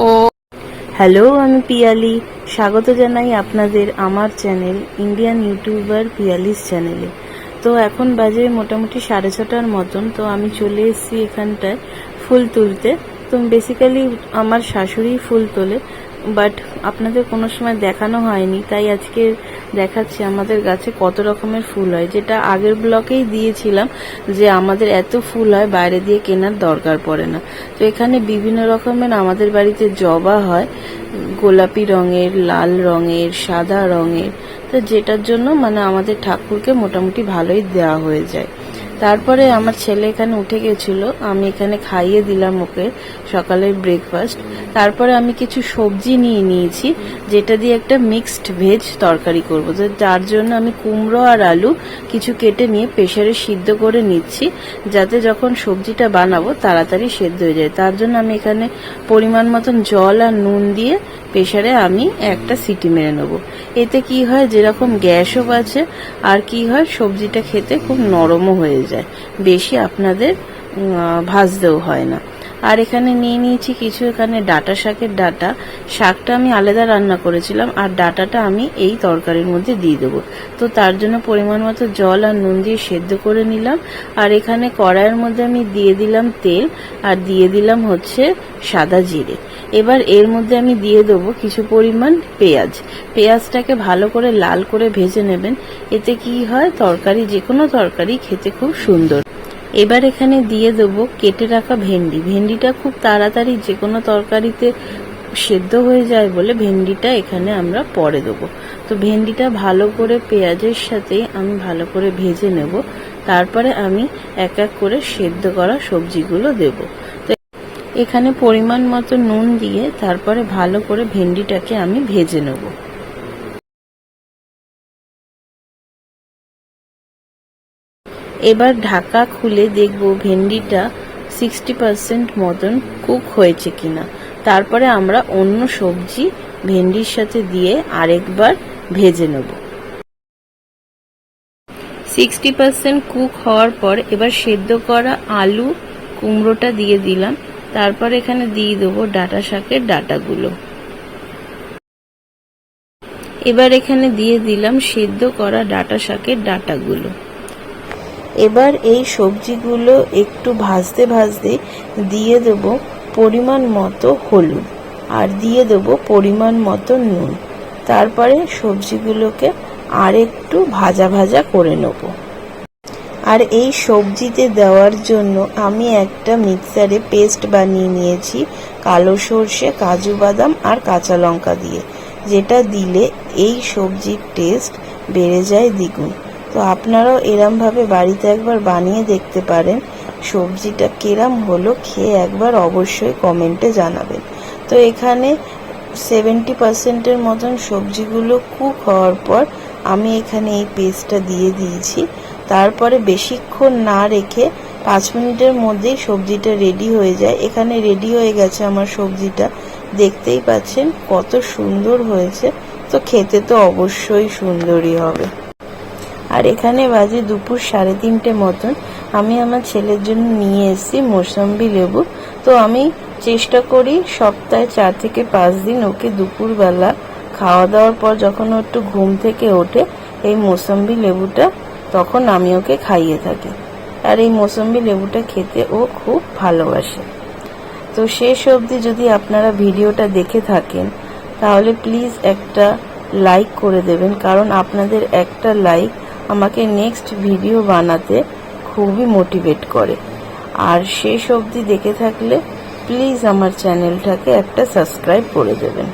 ও। Hello আমি পিয়ালি। স্বাগত জানাই আপনাদের আমার চ্যানেল ইন্ডিয়ান ইউটিউবার পিয়ালিস চ্যানেলে তো এখন বাজে মোটামুটি সাড়ে ছটার মতন, তো আমি চলে এসেছি এখানটায় ফুল তুলতে। তো বেসিক্যালি আমার শাশুড়ি ফুল তোলে বাট আপনাদের কোনো সময় দেখানো হয়নি, তাই আজকে দেখাচ্ছি আমাদের গাছে কত রকমের ফুল হয়। যেটা আগের ব্লকেই দিয়েছিলাম যে আমাদের এত ফুল হয়, বাইরে দিয়ে কেনার দরকার পড়ে না। তো এখানে বিভিন্ন রকমের আমাদের বাড়িতে জবা হয়, গোলাপি রঙের, লাল রঙের, সাদা রঙের। তো যেটার জন্য মানে আমাদের ঠাকুরকে মোটামুটি ভালোই দেওয়া হয়ে যায়। তারপরে আমার ছেলে এখানে উঠে গেছিল, আমি এখানে খাইয়ে দিলাম ওকে সকালের ব্রেকফাস্ট তারপরে আমি কিছু সবজি নিয়ে নিয়েছি, যেটা দিয়ে একটা মিক্সড ভেজ তরকারি করব। তো যার জন্য আমি কুমড়ো আর আলু কিছু কেটে নিয়ে প্রেশারে সিদ্ধ করে নিচ্ছি, যাতে যখন সবজিটা বানাবো তাড়াতাড়ি সেদ্ধ হয়ে যায়। তার জন্য আমি এখানে পরিমাণ মতন জল আর নুন দিয়ে প্রেশারে আমি একটা সিটি মেরে নেব। এতে কি হয়, যেরকম গ্যাসও বাঁচে আর কি হয়, সবজিটা খেতে খুব নরমও হয়ে যায়। বেশি আপনাদের ভাজতেও হয় না। আর এখানে নিয়ে নিয়েছি কিছু এখানে ডাটা শাকের ডাটা। শাকটা আমি আলাদা রান্না করেছিলাম আর ডাটাটা আমি এই তরকারির মধ্যে দিয়ে দেবো। তো তার জন্য পরিমাণ মতো জল আর নুন দিয়ে সেদ্ধ করে নিলাম। আর এখানে কড়াইয়ের মধ্যে আমি দিয়ে দিলাম তেল আর দিয়ে দিলাম হচ্ছে সাদা জিরে। এবার এর মধ্যে আমি দিয়ে দেবো কিছু পরিমাণ পেঁয়াজ। পেঁয়াজটাকে ভালো করে লাল করে ভেজে নেবেন। এতে কি হয়? তরকারি যে কোনো তরকারি খেতে খুব সুন্দর। এবার এখানে দিয়ে দেবো কেটে রাখা ভেন্ডি। ভেন্ডিটা খুব তাড়াতাড়ি যে কোনো তরকারিতে সেদ্ধ হয়ে যায় বলে ভেন্ডিটা এখানে আমরা পরে দেবো। তো ভেন্ডিটা ভালো করে পেঁয়াজের সাথে আমি ভালো করে ভেজে নেব। তারপরে আমি এক এক করে সেদ্ধ করা সবজিগুলো দেব। তো এখানে পরিমাণ মতো নুন দিয়ে তারপরে ভালো করে ভেন্ডিটাকে আমি ভেজে নেব। এবার ঢাকা খুলে দেখব ভেন্ডিটা সিক্সটি পার্সেন্ট মতন কুক হয়েছে কিনা। তারপরে আমরা অন্য সবজি ভেন্ডির সাথে দিয়ে আরেকবার ভেজে নেব। সিক্সটি পার্সেন্ট কুক হওয়ার পর এবার সেদ্ধ করা আলু কুমড়োটা দিয়ে দিলাম। তারপর এখানে দিয়ে দেবো ডাটা শাকের ডাটাগুলো। এবার এখানে দিয়ে দিলাম সেদ্ধ করা ডাটা শাকের ডাটাগুলো। এবার এই সবজিগুলো একটু ভাজতে ভাজতে দিয়ে দেব পরিমাণ মতো হলুদ আর দিয়ে দেব পরিমাণ মতো নুন। তারপরে সবজিগুলোকে আর একটু ভাজা ভাজা করে নেব। আর এই সবজিতে দেওয়ার জন্য আমি একটা মিক্সারে পেস্ট বানিয়ে নিয়েছি কালো সর্ষে, কাজু বাদাম আর কাঁচা লঙ্কা দিয়ে। যেটা দিলে এই সবজির টেস্ট বেড়ে যায় দ্বিগুণ। তো আপনারাও এরমভাবে বাড়িতে একবার বানিয়ে দেখতে পারেন। সবজিটা কেরাম হলো খেয়ে একবার অবশ্যই কমেন্টে জানাবেন। তো এখানে সেভেন্টি পার্সেন্টের মতন সবজিগুলো কুক হওয়ার পর আমি এখানে এই পেস্টটা দিয়ে দিয়েছি। তারপরে বেশিক্ষণ না রেখে পাঁচ মিনিটের মধ্যেই সবজিটা রেডি হয়ে যায়। এখানে রেডি হয়ে গেছে আমার সবজিটা। দেখতেই পাচ্ছেন কত সুন্দর হয়েছে। তো খেতে তো অবশ্যই সুন্দরই হবে। আর এখানে বাজে দুপুর সাড়ে তিনটে মতন। আমি আমার ছেলের জন্য নিয়ে এসেছি মৌসম্বি লেবু। তো আমি চেষ্টা করি সপ্তাহে চার থেকে পাঁচ দিন ওকে দুপুরবেলা খাওয়া দাওয়ার পর যখন ও একটু ঘুম থেকে ওঠে, এই মৌসম্বি লেবুটা তখন আমি ওকে খাইয়ে থাকি। আর এই মৌসম্বি লেবুটা খেতে ও খুব ভালোবাসে। তো শেষ অবধি যদি আপনারা ভিডিওটা দেখে থাকেন, তাহলে প্লিজ একটা লাইক করে দেবেন। কারণ আপনাদের একটা লাইক আমাকে নেক্সট ভিডিও বানাতে খুবই মোটিভেট করে। আর শেষ অবধি দেখে থাকলে প্লিজ আমার চ্যানেলটাকে একটা সাবস্ক্রাইব করে দেবেন।